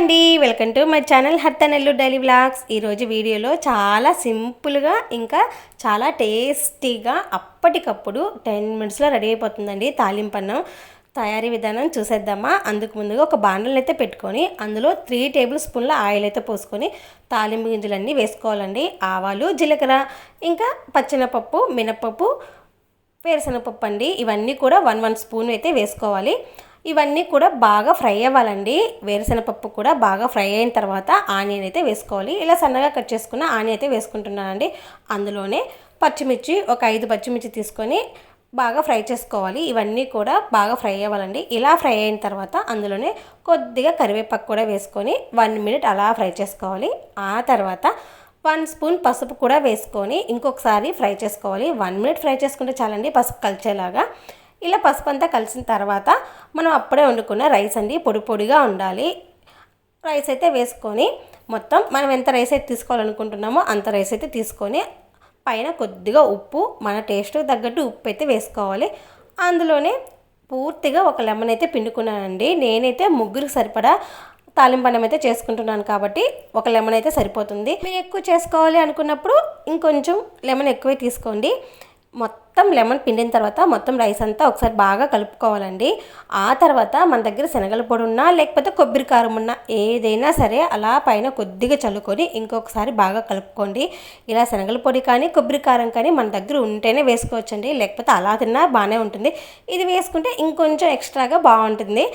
అండి. Welcome to my channel హర్తనెల్లు daily vlogs ఈరోజు వీడియోలో చాలా సింపుల్గా ఇంకా చాలా టేస్టీగా అప్పటికప్పుడు టెన్ మినిట్స్లో రెడీ అయిపోతుందండి తాలింపన్నం తయారీ విధానం చూసేద్దామా? అందుకు ముందుగా ఒక బాండలు అయితే పెట్టుకొని అందులో త్రీ టేబుల్ స్పూన్ల ఆయిల్ అయితే పోసుకొని తాలింపు గింజలన్నీ వేసుకోవాలండి. ఆవాలు జీలకర్ర ఇంకా పచ్చినపప్పు మినపప్పు వేరుశనగపప్పు అండి. ఇవన్నీ కూడా వన్ వన్ స్పూన్ అయితే వేసుకోవాలి. ఇవన్నీ కూడా బాగా ఫ్రై అవ్వాలండి. వేరుశనగపప్పు కూడా బాగా ఫ్రై అయిన తర్వాత ఆనియన్ అయితే వేసుకోవాలి. ఇలా సన్నగా కట్ చేసుకున్న ఆనియన్ అయితే వేసుకుంటున్నానండి. అందులోనే పచ్చిమిర్చి ఒక ఐదు పచ్చిమిర్చి తీసుకొని బాగా ఫ్రై చేసుకోవాలి. ఇవన్నీ కూడా బాగా ఫ్రై అవ్వాలండి. ఇలా ఫ్రై అయిన తర్వాత అందులోనే కొద్దిగా కరివేపాకు కూడా వేసుకొని వన్ మినిట్ అలా ఫ్రై చేసుకోవాలి. ఆ తర్వాత వన్ స్పూన్ పసుపు కూడా వేసుకొని ఇంకొకసారి ఫ్రై చేసుకోవాలి. వన్ మినిట్ ఫ్రై చేసుకుంటే చాలండి పసుపు కలిచేలాగా. ఇలా పసుపు అంతా కలిసిన తర్వాత మనం అప్పుడే వండుకున్న రైస్ అండి పొడి పొడిగా ఉండాలి. రైస్ అయితే వేసుకొని మొత్తం మనం ఎంత రైస్ అయితే తీసుకోవాలనుకుంటున్నామో అంత రైస్ అయితే తీసుకొని పైన కొద్దిగా ఉప్పు మన టేస్ట్ తగ్గట్టు ఉప్పు అయితే వేసుకోవాలి. అందులోనే పూర్తిగా ఒక లెమన్ అయితే పిండుకున్నానండి. నేనైతే ముగ్గురికి సరిపడా తాలింపన్నం అయితే చేసుకుంటున్నాను కాబట్టి ఒక లెమన్ అయితే సరిపోతుంది. మీరు ఎక్కువ చేసుకోవాలి అనుకున్నప్పుడు ఇంకొంచెం లెమన్ ఎక్కువే తీసుకోండి. మొత్తం లెమన్ పిండిన తర్వాత మొత్తం రైస్ అంతా ఒకసారి బాగా కలుపుకోవాలండి. ఆ తర్వాత మన దగ్గర శనగల పొడి ఉన్నా లేకపోతే కొబ్బరి కారం ఉన్నా ఏదైనా సరే అలా పైన కొద్దిగా చల్లుకొని ఇంకొకసారి బాగా కలుపుకోండి. ఇలా శనగల పొడి కానీ కొబ్బరి కారం కానీ మన దగ్గర ఉంటేనే వేసుకోవచ్చండి. లేకపోతే అలా తిన్నా బాగానే ఉంటుంది. ఇది వేసుకుంటే ఇంకొంచెం ఎక్స్ట్రాగా బాగుంటుంది.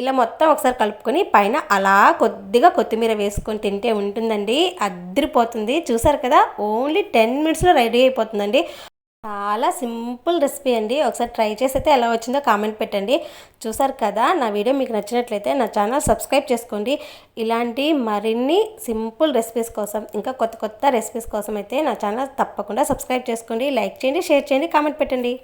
ఇలా మొత్తం ఒకసారి కలుపుకొని పైన అలా కొద్దిగా కొత్తిమీర వేసుకొని తింటే ఉంటుందండి. అద్దరిపోతుంది చూసారు కదా? ఓన్లీ టెన్ మినిట్స్లో రెడీ అయిపోతుందండి. చాలా సింపుల్ రెసిపీ అండి. ఒకసారి ట్రై చేసి అయితే ఎలా వచ్చిందో కామెంట్ పెట్టండి. చూసారు కదా నా వీడియో మీకు నచ్చినట్లయితే నా ఛానల్ సబ్స్క్రైబ్ చేసుకోండి. ఇలాంటి మరిన్ని సింపుల్ రెసిపీస్ కోసం ఇంకా కొత్త కొత్త రెసిపీస్ కోసం అయితే నా ఛానల్ తప్పకుండా సబ్స్క్రైబ్ చేసుకోండి. లైక్ చేయండి షేర్ చేయండి కామెంట్ పెట్టండి.